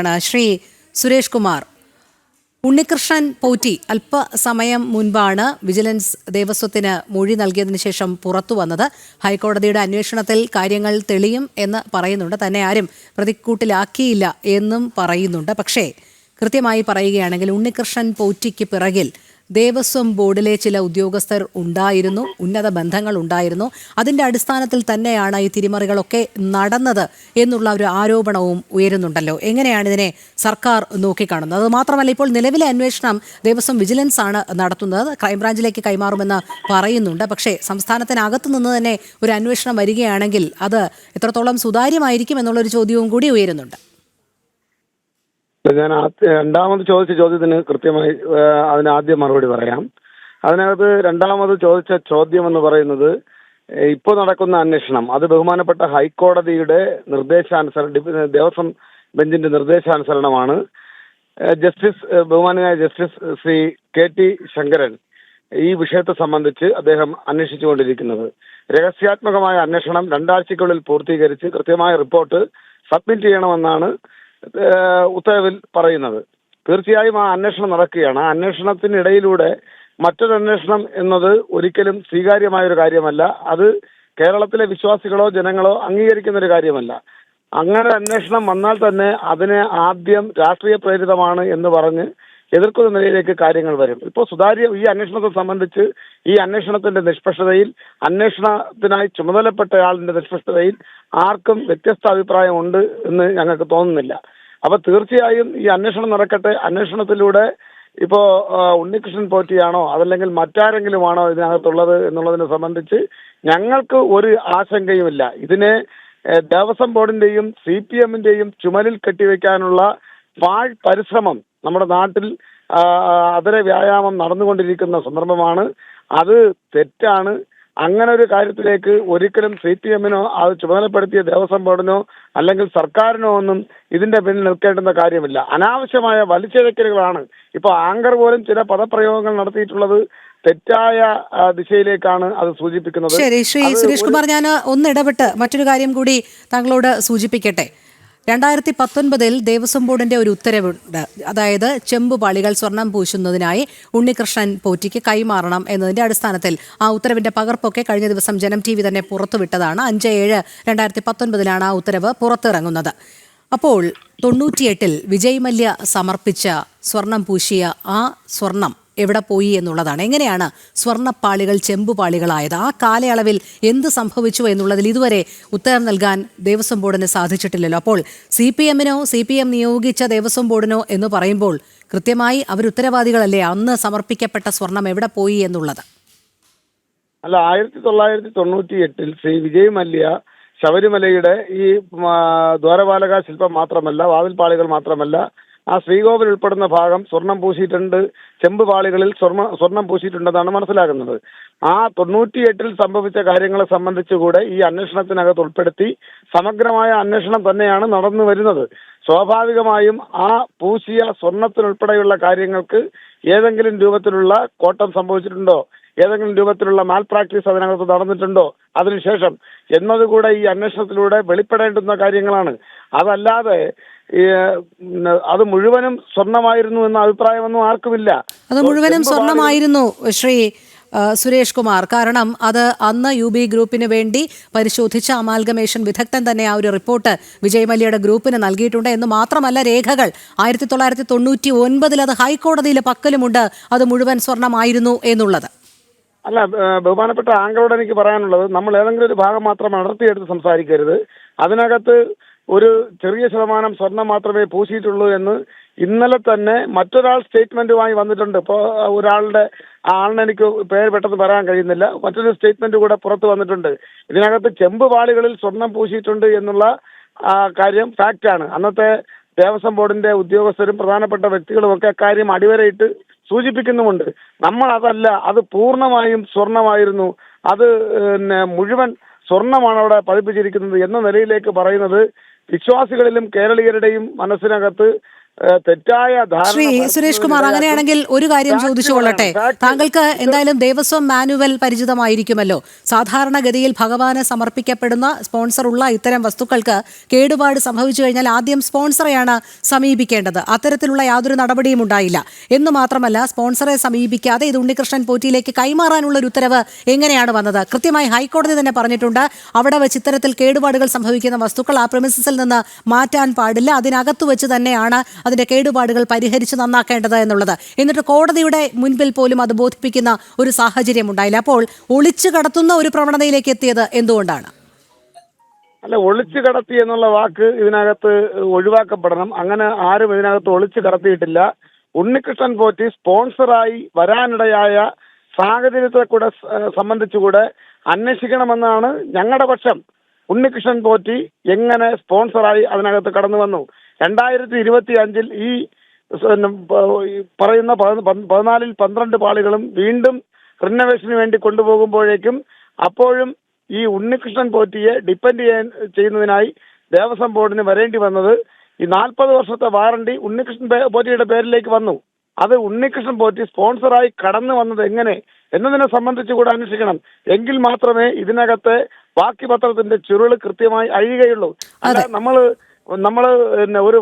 ആണ് ശ്രീ സുരേഷ് കുമാർ. ഉണ്ണികൃഷ്ണൻ പോറ്റി അല്പസമയം മുൻപാണ് വിജിലൻസ് ദേവസ്വത്തിന് മൊഴി നൽകിയതിന് ശേഷം പുറത്തു വന്നത്. ഹൈക്കോടതിയുടെ അന്വേഷണത്തിൽ കാര്യങ്ങൾ തെളിയും എന്ന് പറയുന്നുണ്ട്. തന്നെ ആരും പ്രതിക്കൂട്ടിലാക്കിയില്ല എന്നും പറയുന്നുണ്ട്. പക്ഷേ കൃത്യമായി പറയുകയാണെങ്കിൽ ഉണ്ണികൃഷ്ണൻ പോറ്റിക്ക് പിറകിൽ ദേവസ്വം ബോർഡിലെ ചില ഉദ്യോഗസ്ഥർ ഉണ്ടായിരുന്നു ഉന്നത ബന്ധങ്ങൾ ഉണ്ടായിരുന്നു. അതിന്റെ അടിസ്ഥാനത്തിൽ തന്നെയാണ് ഈ തിരിമറികളൊക്കെ നടന്നത് എന്നുള്ള ഒരു ആരോപണവും ഉയരുന്നുണ്ടല്ലോ. എങ്ങനെയാണ് ഇതിനെ സർക്കാർ നോക്കിക്കാണുന്നത്? അത് മാത്രമല്ല ഇപ്പോൾ നിലവിലെ അന്വേഷണം ദേവസ്വം വിജിലൻസ് ആണ് നടത്തുന്നത്. ക്രൈംബ്രാഞ്ചിലേക്ക് കൈമാറുമെന്ന് പറയുന്നുണ്ട്. പക്ഷേ സംസ്ഥാനത്തിനകത്ത് നിന്ന് തന്നെ ഒരു അന്വേഷണം വരികയാണെങ്കിൽ അത് എത്രത്തോളം സുതാര്യമായിരിക്കും എന്നുള്ളൊരു ചോദ്യവും കൂടി ഉയരുന്നുണ്ട്. ഞാൻ രണ്ടാമത് ചോദിച്ച ചോദ്യത്തിന് കൃത്യമായി അതിന് ആദ്യം മറുപടി പറയാം. അതിനകത്ത് രണ്ടാമത് ചോദിച്ച ചോദ്യം എന്ന് പറയുന്നത് ഇപ്പോൾ നടക്കുന്ന അന്വേഷണം അത് ബഹുമാനപ്പെട്ട ഹൈക്കോടതിയുടെ നിർദ്ദേശാനുസരണം ദേവസ്വം ബെഞ്ചിന്റെ നിർദ്ദേശാനുസരണമാണ്. ജസ്റ്റിസ് ബഹുമാനായ justice Shri K T Sankaran ഈ വിഷയത്തെ സംബന്ധിച്ച് അദ്ദേഹം അന്വേഷിച്ചുകൊണ്ടിരിക്കുന്നത്. രഹസ്യാത്മകമായ അന്വേഷണം രണ്ടാഴ്ചക്കുള്ളിൽ പൂർത്തീകരിച്ച് കൃത്യമായ റിപ്പോർട്ട് സബ്മിറ്റ് ചെയ്യണമെന്നാണ് ഉത്തരവിൽ പറയുന്നത്. തീർച്ചയായും ആ അന്വേഷണം നടക്കുകയാണ്. ആ അന്വേഷണത്തിനിടയിലൂടെ മറ്റൊരു അന്വേഷണം എന്നത് ഒരിക്കലും സ്വീകാര്യമായ ഒരു കാര്യമല്ല. അത് കേരളത്തിലെ വിശ്വാസികളോ ജനങ്ങളോ അംഗീകരിക്കുന്ന ഒരു കാര്യമല്ല. അങ്ങനെ അന്വേഷണം വന്നാൽ തന്നെ അതിനെ ആദ്യം രാഷ്ട്രീയ പ്രേരിതമാണ് എന്ന് പറഞ്ഞ് എതിർക്കുന്ന നിലയിലേക്ക് കാര്യങ്ങൾ വരും. ഇപ്പോൾ സുതാര്യ ഈ അന്വേഷണത്തെ സംബന്ധിച്ച് ഈ അന്വേഷണത്തിന്റെ നിഷ്പക്ഷതയിൽ അന്വേഷണത്തിനായി ചുമതലപ്പെട്ടയാളിന്റെ നിഷ്പക്ഷതയിൽ ആർക്കും വ്യത്യസ്ത അഭിപ്രായമുണ്ട് എന്ന് ഞങ്ങൾക്ക് തോന്നുന്നില്ല. അപ്പൊ തീർച്ചയായും ഈ അന്വേഷണം നടക്കട്ടെ. അന്വേഷണത്തിലൂടെ ഇപ്പോ ഉണ്ണികൃഷ്ണൻ പോറ്റിയാണോ അതല്ലെങ്കിൽ മറ്റാരെങ്കിലും ആണോ ഇതിനകത്തുള്ളത് എന്നുള്ളതിനെ സംബന്ധിച്ച് ഞങ്ങൾക്ക് ഒരു ആശങ്കയുമില്ല. ഇതിനെ ദേവസ്വം ബോർഡിന്റെയും സി പി എമ്മിന്റെയും ചുമലിൽ കെട്ടിവെക്കാനുള്ള പാഴ് പരിശ്രമം നമ്മുടെ നാട്ടിൽ അതര വ്യായാമം നടന്നുകൊണ്ടിരിക്കുന്ന സന്ദർഭമാണ്. അത് തെറ്റാണ്. അങ്ങനെ ഒരു കാര്യത്തിലേക്ക് ഒരിക്കലും സി പി എമ്മിനോ അത് ചുമതലപ്പെടുത്തിയ ദേവസ്വം ബോർഡിനോ അല്ലെങ്കിൽ സർക്കാരിനോ ഒന്നും ഇതിന്റെ പിന്നിൽ നിൽക്കേണ്ടുന്ന കാര്യമില്ല. അനാവശ്യമായ വലിച്ചിഴക്കലുകളാണ്. ഇപ്പോൾ ആങ്കർ പോലും ചില പദപ്രയോഗങ്ങൾ നടത്തിയിട്ടുള്ളത് തെറ്റായ ദിശയിലേക്കാണ് അത് സൂചിപ്പിക്കുന്നത്. ശരി ശ്രീ സുരേഷ് കുമാർ ഞാൻ ഒന്ന് ഇടപെട്ട് മറ്റൊരു കാര്യം കൂടി താങ്കളോട് സൂചിപ്പിക്കട്ടെ. രണ്ടായിരത്തി പത്തൊൻപതിൽ ദേവസ്വം ബോർഡിന്റെ ഒരു ഉത്തരവുണ്ട്. അതായത് ചെമ്പുപാളികൾ സ്വർണം പൂശുന്നതിനായി ഉണ്ണികൃഷ്ണൻ പോറ്റിക്ക് കൈമാറണം എന്നതിന്റെ അടിസ്ഥാനത്തിൽ ആ ഉത്തരവിന്റെ പകർപ്പൊക്കെ കഴിഞ്ഞ ദിവസം ജനം ടി വി തന്നെ പുറത്തുവിട്ടതാണ്. അഞ്ച് ഏഴ് രണ്ടായിരത്തി പത്തൊൻപതിലാണ് ആ ഉത്തരവ് പുറത്തിറങ്ങുന്നത്. അപ്പോൾ തൊണ്ണൂറ്റിയെട്ടിൽ വിജയ് മല്യ സമർപ്പിച്ച സ്വർണം പൂശിയ ആ സ്വർണം എവിടെ പോയി എന്നുള്ളതാണ്. എങ്ങനെയാണ് സ്വർണപ്പാളികൾ ചെമ്പുപാളികളായത്? ആ കാലയളവിൽ എന്ത് സംഭവിച്ചു എന്നുള്ളതിൽ ഇതുവരെ ഉത്തരം നൽകാൻ ദേവസ്വം ബോർഡിന് സാധിച്ചിട്ടില്ലല്ലോ. അപ്പോൾ സി പി എമ്മിനോ സി പി എം നിയോഗിച്ച ദേവസ്വം ബോർഡിനോ എന്ന് പറയുമ്പോൾ കൃത്യമായി അവർ ഉത്തരവാദികളല്ലേ അന്ന് സമർപ്പിക്കപ്പെട്ട സ്വർണം എവിടെ പോയി എന്നുള്ളത്? അല്ല ആയിരത്തി തൊള്ളായിരത്തി തൊണ്ണൂറ്റി എട്ടിൽ ശ്രീ വിജയ് മല്യ ശബരിമലയുടെ ഈ ദ്വാരപാലക ശില്പം മാത്രമല്ല വാതിൽപ്പാളികൾ മാത്രമല്ല ആ ശ്രീകോവിൽ ഉൾപ്പെടുന്ന ഭാഗം സ്വർണം പൂശിയിട്ടുണ്ട്. ചെമ്പ് പാളികളിൽ സ്വർണ സ്വർണം പൂശിയിട്ടുണ്ടെന്നാണ് മനസ്സിലാക്കുന്നത് ആ തൊണ്ണൂറ്റി എട്ടിൽ സംഭവിച്ച കാര്യങ്ങളെ സംബന്ധിച്ചുകൂടെ ഈ അന്വേഷണത്തിനകത്ത് ഉൾപ്പെടുത്തി സമഗ്രമായ അന്വേഷണം തന്നെയാണ് നടന്നു വരുന്നത്. സ്വാഭാവികമായും ആ പൂശിയ സ്വർണത്തിനുൾപ്പെടെയുള്ള കാര്യങ്ങൾക്ക് ഏതെങ്കിലും രൂപത്തിലുള്ള കോട്ടം സംഭവിച്ചിട്ടുണ്ടോ? ഏതെങ്കിലും രൂപത്തിലുള്ള മാൽ പ്രാക്ടീസ് അതിനകത്ത് നടന്നിട്ടുണ്ടോ? അതിനുശേഷം എന്നതുകൂടെ ഈ അന്വേഷണത്തിലൂടെ വെളിപ്പെടേണ്ടുന്ന കാര്യങ്ങളാണ്. അതല്ലാതെ അത് മുഴുവനും സ്വർണമായിരുന്നു എന്ന അഭിപ്രായമൊന്നും ആർക്കുമില്ല. അത് മുഴുവനും സ്വർണമായിരുന്നു ശ്രീ സുരേഷ് കുമാർ. കാരണം അത് അന്ന് യു ബി ഗ്രൂപ്പിന് വേണ്ടി പരിശോധിച്ച അമാൽഗമേഷൻ വിദഗ്ധൻ തന്നെ ആ ഒരു റിപ്പോർട്ട് വിജയ് മല്യയുടെ ഗ്രൂപ്പിന് നൽകിയിട്ടുണ്ട് എന്ന് മാത്രമല്ല രേഖകൾ. ആയിരത്തി തൊള്ളായിരത്തി തൊണ്ണൂറ്റി ഒൻപതിൽ അത് ഹൈക്കോടതിയിലെ പക്കലുമുണ്ട്. അത് മുഴുവൻ സ്വർണമായിരുന്നു എന്നുള്ളത്. അല്ല ബഹുമാനപ്പെട്ട ആങ്കറോട് എനിക്ക് പറയാനുള്ളത് നമ്മൾ ഏതെങ്കിലും ഒരു ഭാഗം മാത്രം അടർത്തിയെടുത്ത് സംസാരിക്കരുത്. അതിനകത്ത് ഒരു ചെറിയ ശതമാനം സ്വർണം മാത്രമേ പൂശിയിട്ടുള്ളൂ എന്ന് ഇന്നലെ തന്നെ മറ്റൊരാൾ സ്റ്റേറ്റ്മെന്റുമായി വന്നിട്ടുണ്ട്. ഇപ്പോൾ ഒരാളുടെ ആളിനെ എനിക്ക് പേര് പെട്ടെന്ന് പറയാൻ കഴിയുന്നില്ല. മറ്റൊരു സ്റ്റേറ്റ്മെന്റ് കൂടെ പുറത്ത് വന്നിട്ടുണ്ട്. ഇതിനകത്ത് ചെമ്പ് പാളികളിൽ സ്വർണം പൂശിയിട്ടുണ്ട് എന്നുള്ള കാര്യം ഫാക്റ്റാണ് അന്നത്തെ ദേവസ്വം ബോർഡിന്റെ ഉദ്യോഗസ്ഥരും പ്രധാനപ്പെട്ട വ്യക്തികളും ഒക്കെ കാര്യം അടിവരയിട്ട് സൂചിപ്പിക്കുന്നുമുണ്ട്. നമ്മൾ അതല്ല അത് പൂർണമായും സ്വർണമായിരുന്നു അത് പിന്നെ മുഴുവൻ സ്വർണമാണ് അവിടെ പതിപ്പിച്ചിരിക്കുന്നത് എന്ന നിലയിലേക്ക് പറയുന്നത് വിശ്വാസികളിലും കേരളീയരുടെയും മനസ്സിനകത്ത് തെറ്റായ ശ്രീ സുരേഷ് കുമാർ അങ്ങനെയാണെങ്കിൽ ഒരു കാര്യം ചോദിച്ചു കൊള്ളട്ടെ താങ്കൾക്ക് എന്തായാലും ദേവസ്വം മാനുവൽ പരിചിതമായിരിക്കുമല്ലോ. സാധാരണഗതിയിൽ ഭഗവാന് സമർപ്പിക്കപ്പെടുന്ന സ്പോൺസർ ഉള്ള ഇത്തരം വസ്തുക്കൾക്ക് കേടുപാട് സംഭവിച്ചു കഴിഞ്ഞാൽ ആദ്യം സ്പോൺസറെയാണ് സമീപിക്കേണ്ടത്. അത്തരത്തിലുള്ള യാതൊരു നടപടിയും ഉണ്ടായില്ല. എന്ന് മാത്രമല്ല സ്പോൺസറെ സമീപിക്കാതെ ഇത് ഉണ്ണികൃഷ്ണൻ പോറ്റിയിലേക്ക് കൈമാറാനുള്ള ഒരു ഉത്തരവ് എങ്ങനെയാണ് വന്നത്? കൃത്യമായി ഹൈക്കോടതി തന്നെ പറഞ്ഞിട്ടുണ്ട്. അവിടെ വെച്ച് ഇത്തരത്തിൽ കേടുപാടുകൾ സംഭവിക്കുന്ന വസ്തുക്കൾ ആ പ്രിമിസസിൽ നിന്ന് മാറ്റാൻ പാടില്ല. അതിനകത്ത് വെച്ച് തന്നെയാണ് അതിന്റെ കേടുപാടുകൾ പരിഹരിച്ച് നന്നാക്കേണ്ടത് എന്നുള്ളത്. എന്നിട്ട് കോടതിയുടെ മുൻപിൽ പോലും അത് ബോധിപ്പിക്കുന്ന ഒരു സാഹചര്യം ഉണ്ടായില്ല. അപ്പോൾ ഒളിച്ചു കടത്തുന്ന ഒരു പ്രവണതയിലേക്ക് എത്തിയത് എന്തുകൊണ്ടാണ്? അല്ല ഒളിച്ചു കടത്തി എന്നുള്ള വാക്ക് ഇതിനകത്ത് ഒഴിവാക്കപ്പെടണം. അങ്ങനെ ആരും ഇതിനകത്ത് ഒളിച്ചു കടത്തിയിട്ടില്ല. ഉണ്ണികൃഷ്ണൻ പോറ്റി സ്പോൺസറായി വരാനിടയായ സാഹചര്യത്തെ കൂടെ സംബന്ധിച്ചുകൂടെ അന്വേഷിക്കണമെന്നാണ് ഞങ്ങളുടെ പക്ഷം. ഉണ്ണികൃഷ്ണൻ പോറ്റി എങ്ങനെ സ്പോൺസറായി അതിനകത്ത് കടന്നു വന്നു? രണ്ടായിരത്തി ഇരുപത്തി അഞ്ചിൽ ഈ പറയുന്ന പതിനാലിൽ പന്ത്രണ്ട് പാളികളും വീണ്ടും റിനോവേഷന് വേണ്ടി കൊണ്ടുപോകുമ്പോഴേക്കും അപ്പോഴും ഈ ഉണ്ണികൃഷ്ണൻ പോറ്റിയെ ഡിപ്പെൻഡ് ചെയ്യാൻ ചെയ്യുന്നതിനായി ദേവസ്വം ബോർഡിന് വരേണ്ടി വന്നത് ഈ നാൽപ്പത് വർഷത്തെ വാറണ്ടി ഉണ്ണികൃഷ്ണൻ പോറ്റിയുടെ പേരിലേക്ക് വന്നു. അത് ഉണ്ണികൃഷ്ണൻ പോറ്റി സ്പോൺസറായി കടന്നു വന്നത് എങ്ങനെ എന്നതിനെ സംബന്ധിച്ച് കൂടെ അന്വേഷിക്കണം. എങ്കിൽ മാത്രമേ ഇതിനകത്തെ ബാക്കി പത്രത്തിന്റെ ചുരുൾ കൃത്യമായി അഴിയുകയുള്ളൂ. അല്ല നമ്മൾ നമ്മൾ പിന്നെ ഒരു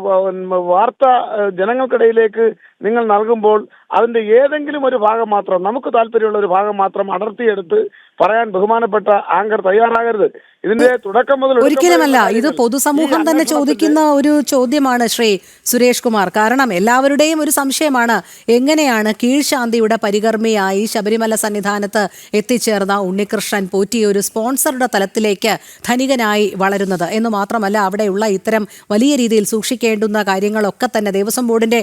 വാർത്ത ജനങ്ങൾക്കിടയിലേക്ക് നിങ്ങൾ നൽകുമ്പോൾ അതിന്റെ ഏതെങ്കിലും ഒരു ഭാഗം മാത്രം നമുക്ക് താല്പര്യമുള്ള ഒരു ഭാഗം മാത്രം അടർത്തിയെടുത്ത് പറയാൻ ബഹുമാനപ്പെട്ട ആങ്കർ തയ്യാറാകരുത്. ഇതിന്റെ തുടക്കം മുതൽ ഒരിക്കലുമല്ല ഇത് പൊതുസമൂഹം തന്നെ ചോദിക്കുന്ന ഒരു ചോദ്യമാണ് ശ്രീ സുരേഷ് കുമാർ. കാരണം എല്ലാവരുടെയും ഒരു സംശയമാണ് എങ്ങനെയാണ് കീഴ്ശാന്തിയുടെ പരികർമ്മിയായി ശബരിമല സന്നിധാനത്ത് എത്തിച്ചേർന്ന ഉണ്ണികൃഷ്ണൻ പോറ്റിയ ഒരു സ്പോൺസറുടെ തലത്തിലേക്ക് ധനികനായി വളരുന്നത്? എന്ന് മാത്രമല്ല അവിടെയുള്ള ഇത്തരം വലിയ രീതിയിൽ സൂക്ഷിക്കേണ്ടുന്ന കാര്യങ്ങളൊക്കെ തന്നെ ദേവസ്വം ബോർഡിന്റെ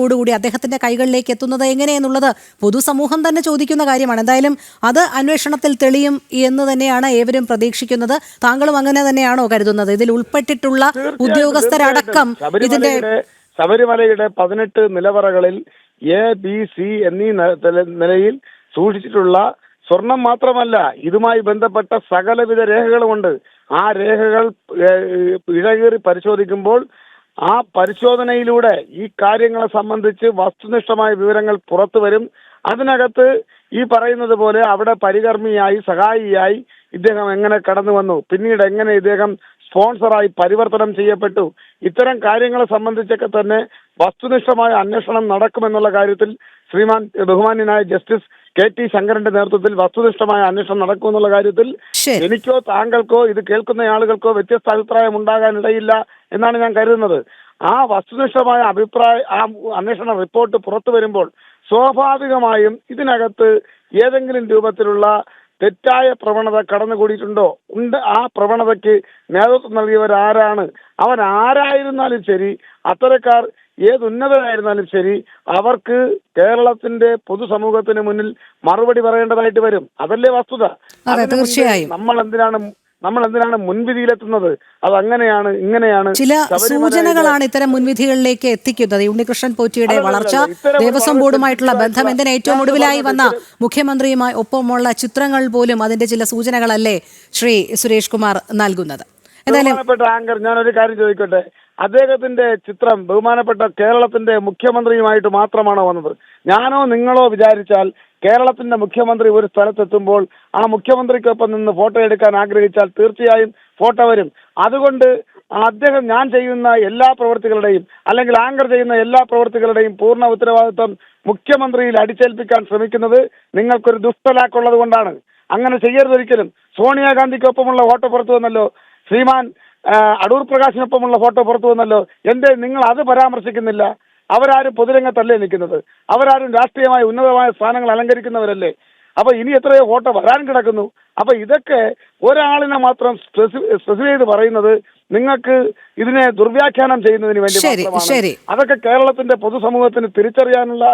ഒത്താശയോടുകൂടി അദ്ദേഹത്തിന്റെ കൈകളിലേക്ക് എത്തുന്നത് എങ്ങനെയെന്നുള്ളത് പൊതുസമൂഹം തന്നെ ചോദിക്കുന്ന കാര്യമാണ്. എന്തായാലും അത് അന്വേഷണത്തിൽ തെളിയും എന്ന് തന്നെയാണ് ഏവരും പ്രതീക്ഷിക്കുന്നത്. താങ്കളും അങ്ങനെ തന്നെയാണോ കരുതുന്നത്? ഇതിൽ ഉൾപ്പെട്ടിട്ടുള്ള ഉദ്യോഗസ്ഥരടക്കം ഇതിന്റെ ശബരിമലയുടെ പതിനെട്ട് നിലവറകളിൽ എ ബി സി എന്നീ നിലയിൽ സൂക്ഷിച്ചിട്ടുള്ള സ്വർണം മാത്രമല്ല ഇതുമായി ബന്ധപ്പെട്ട സകലവിധ രേഖകളുമുണ്ട്. ആ രേഖകൾ ഇഴകേറി പരിശോധിക്കുമ്പോൾ ആ പരിശോധനയിലൂടെ ഈ കാര്യങ്ങളെ സംബന്ധിച്ച് വസ്തുനിഷ്ഠമായ വിവരങ്ങൾ പുറത്തു വരും. അതിനകത്ത് ഈ പറയുന്നത് പോലെ അവിടെ പരികർമ്മിയായി സഹായിയായി ഇദ്ദേഹം എങ്ങനെ കടന്നു വന്നു? പിന്നീട് എങ്ങനെ ഇദ്ദേഹം സ്പോൺസറായി പരിവർത്തനം ചെയ്യപ്പെട്ടു? ഇത്തരം കാര്യങ്ങളെ സംബന്ധിച്ചൊക്കെ തന്നെ വസ്തുനിഷ്ഠമായ അന്വേഷണം നടക്കുമെന്നുള്ള കാര്യത്തിൽ ശ്രീമാൻ ബഹുമാന്യനായ ജസ്റ്റിസ് കെ ടി ശങ്കരന്റെ നേതൃത്വത്തിൽ വസ്തുനിഷ്ഠമായ അന്വേഷണം നടക്കുമെന്നുള്ള കാര്യത്തിൽ എനിക്കോ താങ്കൾക്കോ ഇത് കേൾക്കുന്ന ആളുകൾക്കോ വ്യത്യസ്ത അഭിപ്രായം ഉണ്ടാകാനിടയില്ല എന്നാണ് ഞാൻ കരുതുന്നത്. ആ വസ്തുനിഷ്ഠമായ അഭിപ്രായ ആ അന്വേഷണ റിപ്പോർട്ട് പുറത്തു വരുമ്പോൾ സ്വാഭാവികമായും ഇതിനകത്ത് ഏതെങ്കിലും രൂപത്തിലുള്ള തെറ്റായ പ്രവണത കടന്നുകൂടിയിട്ടുണ്ടോ? ഉണ്ട്. ആ പ്രവണതയ്ക്ക് നേതൃത്വം നൽകിയവരാരാണ്? അവൻ ആരായിരുന്നാലും ശരി അത്തരക്കാർ ഏത് ഉന്നതരായിരുന്നാലും ശരി അവർക്ക് കേരളത്തിന്റെ പൊതുസമൂഹത്തിന് മുന്നിൽ മറുപടി പറയേണ്ടതായിട്ട് വരും. അതല്ലേ വസ്തുത. തീർച്ചയായും. നമ്മൾ എന്തിനാണ് നമ്മൾ എന്തിനാണ് മുൻവിധിയിലെത്തുന്നത്? അത് അങ്ങനെയാണ് ഇങ്ങനെയാണ് ചില സൂചനകളാണ് ഇത്തരം മുൻവിധികളിലേക്ക് എത്തിക്കുന്നത്. ഉണ്ണികൃഷ്ണൻ പോറ്റിയുടെ വളർച്ച ദേവസ്വം ബോർഡുമായിട്ടുള്ള ബന്ധം എന്തിന് ഏറ്റവും ഒടുവിലായി വന്ന മുഖ്യമന്ത്രിയുമായി ഒപ്പമുള്ള ചിത്രങ്ങൾ പോലും അതിന്റെ ചില സൂചനകളല്ലേ ശ്രീ സുരേഷ് കുമാർ നൽകുന്നത്? എന്തായാലും ആങ്കർ ഞാൻ ഒരു കാര്യം ചോദിക്കട്ടെ? അദ്ദേഹത്തിന്റെ ചിത്രം ബഹുമാനപ്പെട്ട കേരളത്തിന്റെ മുഖ്യമന്ത്രിയുമായിട്ട് മാത്രമാണോ വന്നത്? ഞാനോ നിങ്ങളോ വിചാരിച്ചാൽ കേരളത്തിന്റെ മുഖ്യമന്ത്രി ഒരു സ്ഥലത്തെത്തുമ്പോൾ ആ മുഖ്യമന്ത്രിക്കൊപ്പം നിന്ന് ഫോട്ടോ എടുക്കാൻ ആഗ്രഹിച്ചാൽ തീർച്ചയായും ഫോട്ടോ വരും. അതുകൊണ്ട് അദ്ദേഹം ഞാൻ ചെയ്യുന്ന എല്ലാ പ്രവൃത്തികളുടെയും അല്ലെങ്കിൽ ആങ്കർ ചെയ്യുന്ന എല്ലാ പ്രവൃത്തികളുടെയും പൂർണ ഉത്തരവാദിത്വം മുഖ്യമന്ത്രിയിൽ അടിച്ചേൽപ്പിക്കാൻ ശ്രമിക്കുന്നത് നിങ്ങൾക്കൊരു ദുഷ്ടലാക്കുള്ളത് കൊണ്ടാണ്. അങ്ങനെ ചെയ്യരുതൊരിക്കലും സോണിയാഗാന്ധിക്കൊപ്പമുള്ള ഫോട്ടോ പുറത്തു വന്നല്ലോ. ശ്രീമാൻ അടൂർ പ്രകാശിനൊപ്പമുള്ള ഫോട്ടോ പുറത്തു വന്നല്ലോ. എന്തേ നിങ്ങൾ അത് പരാമർശിക്കുന്നില്ല? അവരാരും പൊതുരംഗത്തല്ലേ നിൽക്കുന്നത്? അവരാരും രാഷ്ട്രീയമായ ഉന്നതമായ സ്ഥാനങ്ങൾ അലങ്കരിക്കുന്നവരല്ലേ? അപ്പൊ ഇനി എത്രയോ ഫോട്ടോ വരാൻ കിടക്കുന്നു. അപ്പൊ ഇതൊക്കെ ഒരാളിനെ മാത്രം സ്പെസിഫൈ ചെയ്ത് പറയുന്നത് നിങ്ങൾക്ക് ഇതിനെ ദുർവ്യാഖ്യാനം ചെയ്യുന്നതിന് വേണ്ടി മാത്രമാണ്. അതൊക്കെ കേരളത്തിന്റെ പൊതുസമൂഹത്തിന് തിരിച്ചറിയാനുള്ള